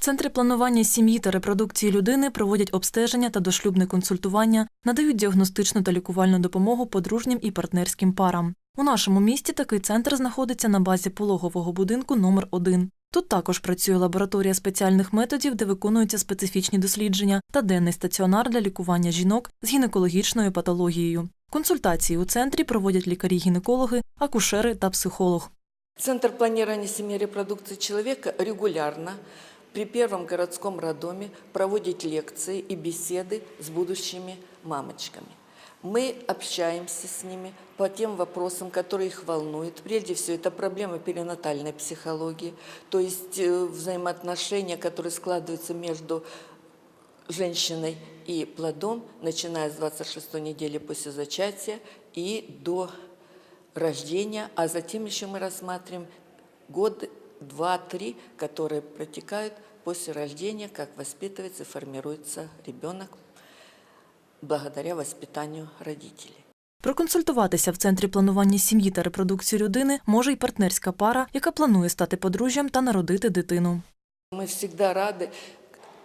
Центри планування сім'ї та репродукції людини проводять обстеження та дошлюбне консультування, надають діагностичну та лікувальну допомогу подружнім і партнерським парам. У нашому місті такий центр знаходиться на базі пологового будинку номер 1 Тут також працює лабораторія спеціальних методів, де виконуються специфічні дослідження, та денний стаціонар для лікування жінок з гінекологічною патологією. Консультації у центрі проводять лікарі-гінекологи, акушери та психолог. Центр планирования семьи и репродукции человека регулярно при первом городском роддоме проводит лекции и беседы с будущими мамочками. Мы общаемся с ними по тем вопросам, которые их волнуют. Прежде всего, это проблема перинатальной психологии, то есть э, взаимоотношения, которые складываются между женщиной и плодом, начиная с 26 недели после зачатия и до рождения, а затем еще мы рассматриваем годы, два-три, которые протекают после рождения, как воспитывается и формируется ребенок благодаря воспитанию родителей. Проконсультуватися в центрі планування сім'ї та репродукції людини може й партнерська пара, яка планує стати подружжям та народити дитину. Мы всегда рады,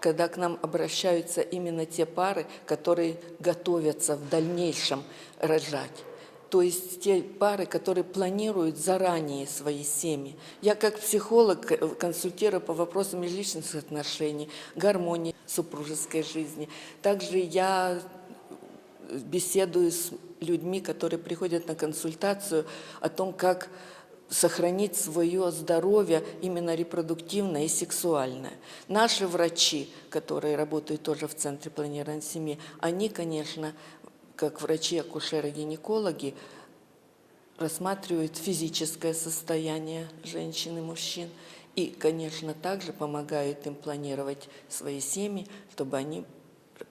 когда к нам обращаются именно те пары, которые готовятся в дальнейшем рожать. То есть те пары, которые планируют заранее свои семьи. Я как психолог э, консультирую по вопросам межличностных отношений, гармонии супружеской жизни. Также я беседую с людьми, которые приходят на консультацию о том, как сохранить свое здоровье именно репродуктивное и сексуальное. Наши врачи, которые работают тоже в Центре планирования семьи, они, конечно, как врачи, акушеры, гинекологи, рассматривают физическое состояние женщин и мужчин и, конечно, также помогают им планировать свои семьи, чтобы они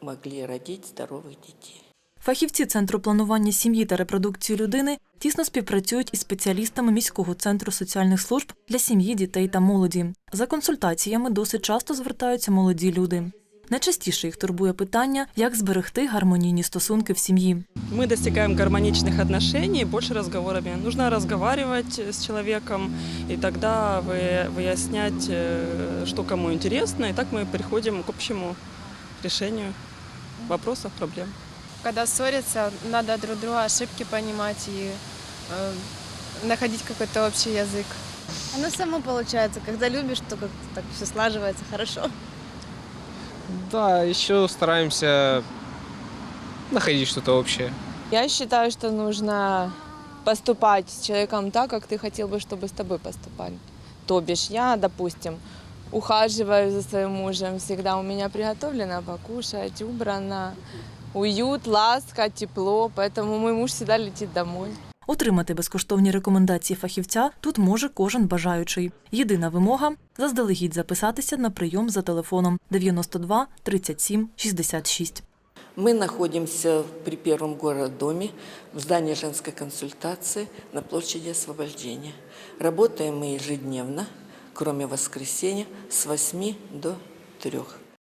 могли родить здоровых детей. Фахівці центру планування сім'ї та репродукції людини тісно співпрацюють із спеціалістами міського центру соціальних служб для сім'ї, дітей та молоді. За консультаціями досить часто звертаються молоді люди. Найчастіше їх турбує питання, як зберегти гармонійні стосунки в сім'ї. Мы достигаем гармоничных отношений больше разговорами. Нужно разговаривать с человеком и тогда вы, выяснять, э, что кому интересно, и так мы приходим к общему решению вопросов, проблем. Когда ссорятся, надо друг друга ошибки понимать и э, находить какой-то общий язык. Оно само получается. Когда любишь, то как-то так все слаживается хорошо. Да, еще стараемся находить что-то общее. Я считаю, что нужно поступать с человеком так, как ты хотел бы, чтобы с тобой поступали. То бишь, я, допустим, ухаживаю за своим мужем, всегда у меня приготовлено покушать, убрано, уют, ласка, тепло, поэтому мой муж всегда летит домой. Отримати безкоштовні рекомендації фахівця тут може кожен бажаючий. Єдина вимога заздалегідь записатися на прийом за телефоном 92 37 66. Мы находимся при первом городдоме в здании женской консультации на площади Освобождения. Работаем мы ежедневно, кроме воскресенья, с 8 до 3.